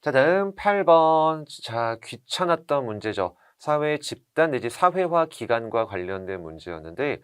자, 다음 8번. 자, 귀찮았던 문제죠. 사회 집단 내지 사회화 기간과 관련된 문제였는데,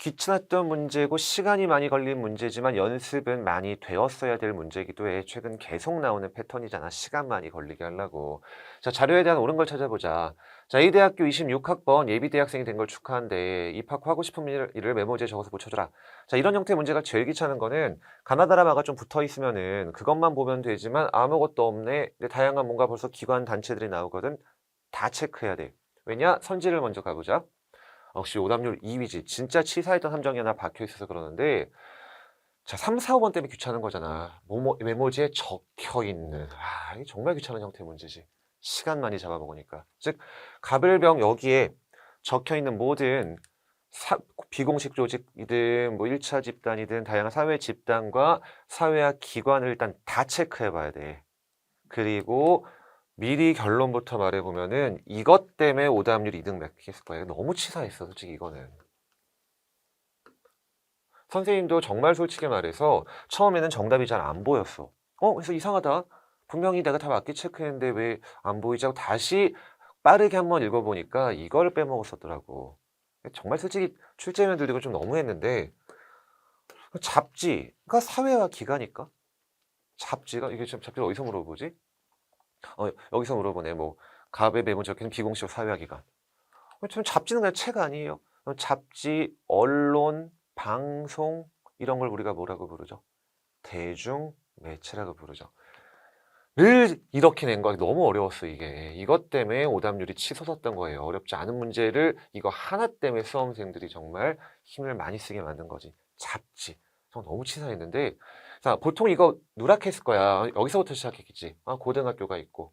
귀찮았던 문제고 시간이 많이 걸린 문제지만 연습은 많이 되었어야 될 문제이기도 해. 최근 계속 나오는 패턴이잖아. 시간 많이 걸리게 하려고. 자, 자료에 대한 옳은 걸 찾아보자. 자, 이 대학교 26학번 예비 대학생이 된 걸 축하한데 입학하고 싶은 일을, 메모지에 적어서 붙여줘라. 자, 이런 형태의 문제가 제일 귀찮은 거는 가나다라마가 좀 붙어 있으면은 그것만 보면 되지만 아무것도 없네. 다양한 뭔가 벌써 기관 단체들이 나오거든. 다 체크해야 돼. 왜냐? 선지를 먼저 가보자. 역시 오답률 2위지. 진짜 치사했던 함정이 하나 박혀 있어서 그러는데 자, 3, 4, 5번 때문에 귀찮은 거잖아. 모모, 메모지에 적혀 있는. 아, 이게 정말 귀찮은 형태의 문제지. 시간 많이 잡아먹으니까. 즉, 가별병 여기에 적혀 있는 모든 사- 비공식 조직이든 뭐 1차 집단이든 다양한 사회 집단과 사회학 기관을 일단 다 체크해 봐야 돼. 그리고 미리 결론부터 말해보면은 이것 때문에 오답률 2등 맥혔을 거예요. 너무 치사했어, 솔직히 이거는. 선생님도 정말 솔직히 말해서 처음에는 정답이 잘 안 보였어. 어, 그래서 이상하다. 분명히 내가 다 맞게 체크했는데 왜 안 보이지 하고 다시 빠르게 한번 읽어보니까 이걸 빼먹었었더라고. 정말 솔직히 출제면 들리고 좀 너무했는데 잡지가 사회화 기가니까 잡지가 이게 좀 잡지를 어디서 물어보지? 어, 여기서 물어보네. 뭐 갑의 메모 적혀있는 비공식 사회화 기관. 어, 좀 잡지는 그냥 책 아니에요. 어, 잡지, 언론, 방송 이런 걸 우리가 뭐라고 부르죠? 대중 매체라고 부르죠. 를 이렇게 낸 거야. 너무 어려웠어, 이게. 이것 때문에 오답률이 치솟았던 거예요. 어렵지 않은 문제를 이거 하나 때문에 수험생들이 정말 힘을 많이 쓰게 만든 거지. 잡지. 저 너무 치사했는데. 자, 보통 이거 누락했을 거야. 여기서부터 시작했겠지. 아, 고등학교가 있고.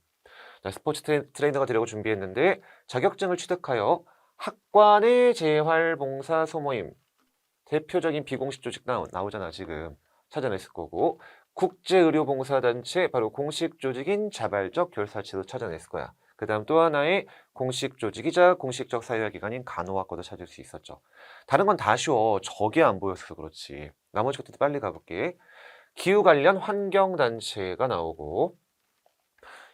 자, 스포츠 트레, 트레이 너가 되려고 준비했는데 자격증을 취득하여 학관의 재활봉사 소모임. 대표적인 비공식 조직 나오, 나오잖아, 지금. 찾아냈을 거고. 국제의료봉사단체 바로 공식 조직인 자발적 결사체도 찾아냈을 거야. 그 다음 또 하나의 공식 조직이자 공식적 사회화기관인 간호학과도 찾을 수 있었죠. 다른 건 다 쉬워. 저게 안 보였어서 그렇지. 나머지 것들도 빨리 가볼게. 기후 관련 환경단체가 나오고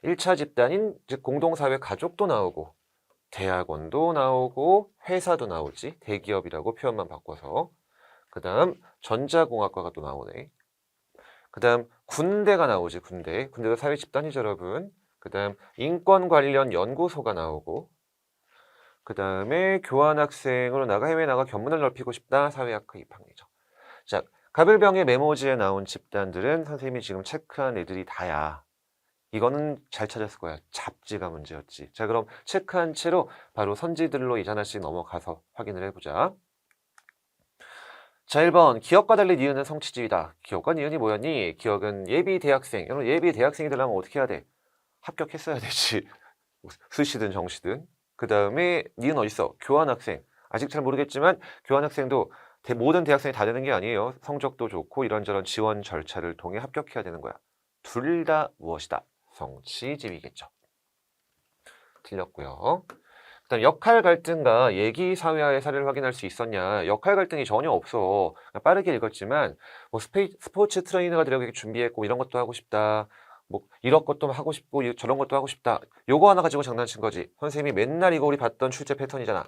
1차 집단인 즉 공동사회 가족도 나오고 대학원도 나오고 회사도 나오지. 대기업이라고 표현만 바꿔서. 그 다음 전자공학과가 또 나오네. 그 다음 군대가 나오지 군대 군대도 사회 집단이죠 여러분 그 다음 인권 관련 연구소가 나오고 그 다음에 교환학생으로 나가 해외 나가 견문을 넓히고 싶다 사회학과 입학이죠 자 가별병의 메모지에 나온 집단들은 선생님이 지금 체크한 애들이 다야 이거는 잘 찾았을 거야 잡지가 문제였지 자 그럼 체크한 채로 바로 선지들로 하나씩 넘어가서 확인을 해보자 자, 1번. 기억과 달리 니은은 성취지이다. 기억과 니은이 뭐였니? 기억은 예비 대학생. 여러분, 예비 대학생이 되려면 어떻게 해야 돼? 합격했어야 되지. 수시든 정시든. 그 다음에 니은 어딨어? 교환학생. 아직 잘 모르겠지만 교환학생도 대- 모든 대학생이 다 되는 게 아니에요. 성적도 좋고 이런저런 지원 절차를 통해 합격해야 되는 거야. 둘 다 무엇이다? 성취지위겠죠. 틀렸고요. 그다음 역할 갈등과 얘기 사회화의 사례를 확인할 수 있었냐? 역할 갈등이 전혀 없어. 빠르게 읽었지만 뭐 스포츠 트레이너가 되려고 준비했고 이런 것도 하고 싶다. 뭐 이런 것도 하고 싶고 이- 저런 것도 하고 싶다. 요거 하나 가지고 장난친 거지. 선생님이 맨날 이거 우리 봤던 출제 패턴이잖아.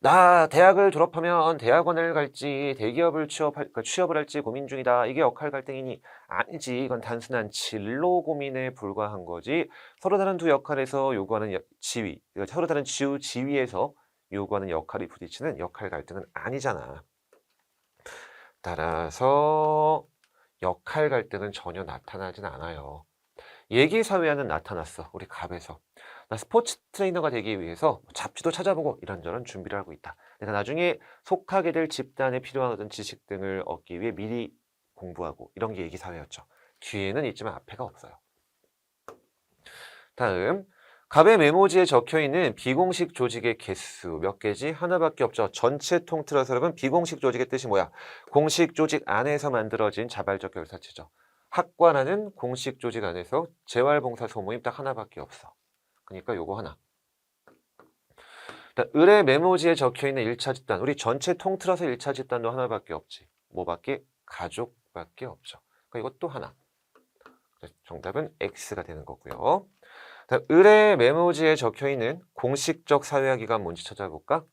나 대학을 졸업하면 대학원을 갈지 대기업을 취업할 그러니까 취업을 할지 고민 중이다. 이게 역할 갈등이니 아니지. 이건 단순한 진로 고민에 불과한 거지. 서로 다른 두 역할에서 요구하는 여- 지위, 그러니까 서로 다른 지우 지위에서 요구하는 역할이 부딪히는 역할 갈등은 아니잖아. 따라서 역할 갈등은 전혀 나타나진 않아요. 얘기 사회화는 나타났어. 우리 갑에서. 나 스포츠 트레이너가 되기 위해서 잡지도 찾아보고 이런저런 준비를 하고 있다. 내가 나중에 속하게 될 집단에 필요한 어떤 지식 등을 얻기 위해 미리 공부하고 이런 게 얘기 사회였죠. 뒤에는 있지만 앞에가 없어요. 다음 갑의 메모지에 적혀 있는 비공식 조직의 개수 몇 개지? 하나밖에 없죠. 전체 통틀어서 여러분 비공식 조직의 뜻이 뭐야? 공식 조직 안에서 만들어진 자발적 결사체죠. 학과라는 공식 조직 안에서 재활봉사 소모임 딱 하나밖에 없어. 그러니까 요거 하나. 을의 메모지에 적혀 있는 1차 집단. 우리 전체 통틀어서 1차 집단도 하나밖에 없지. 뭐밖에? 가족밖에 없죠. 그러니까 이것도 하나. 정답은 X가 되는 거고요. 의뢰 메모지에 적혀 있는 공식적 사회화기관 뭔지 찾아볼까?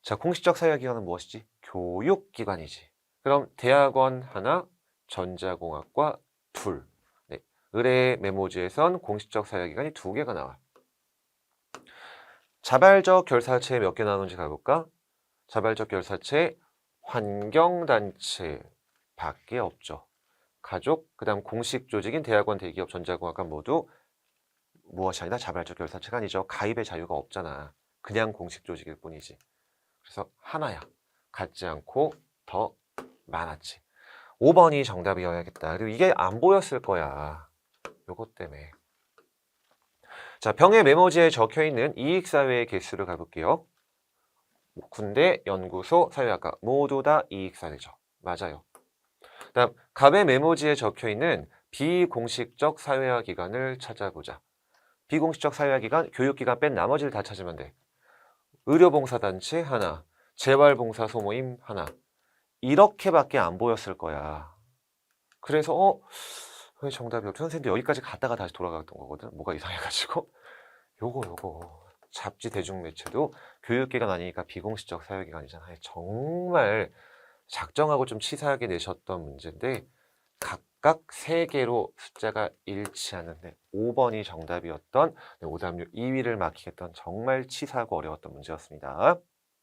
자, 공식적 사회화기관은 무엇이지? 교육기관이지. 그럼 대학원 하나, 전자공학과 둘. 네, 의뢰 메모지에선 공식적 사회화기관이 두 개가 나와. 자발적 결사체 몇 개 나오는지 가볼까? 자발적 결사체 환경단체 밖에 없죠. 가족, 그 다음 공식 조직인 대학원, 대기업, 전자공학관 모두 무엇이 아니라 자발적 결사체가 아니죠. 가입의 자유가 없잖아. 그냥 공식 조직일 뿐이지. 그래서 하나야. 같지 않고 더 많았지. 5번이 정답이어야겠다. 그리고 이게 안 보였을 거야. 요것 때문에. 자, 병의 메모지에 적혀 있는 이익사회의 개수를 가볼게요. 군대, 연구소, 사회학과 모두 다 이익사회죠. 맞아요. 다음 갑의 메모지에 적혀 있는 비공식적 사회화 기관을 찾아보자. 비공식적 사회화 기관, 교육기관 뺀 나머지를 다 찾으면 돼. 의료봉사단체 하나, 재활봉사 소모임 하나. 이렇게밖에 안 보였을 거야. 그래서 어? 왜 정답이 없지? 선생님도 여기까지 갔다가 다시 돌아갔던 거거든. 뭐가 이상해가지고. 요거 요거. 잡지 대중매체도 교육기관 아니니까 비공식적 사회기관이잖아요. 정말 작정하고 좀 치사하게 내셨던 문제인데 각각 세개로 숫자가 일치하는 데 5번이 정답이었던 네, 오답률 2위를 막히겠던 정말 치사하고 어려웠던 문제였습니다.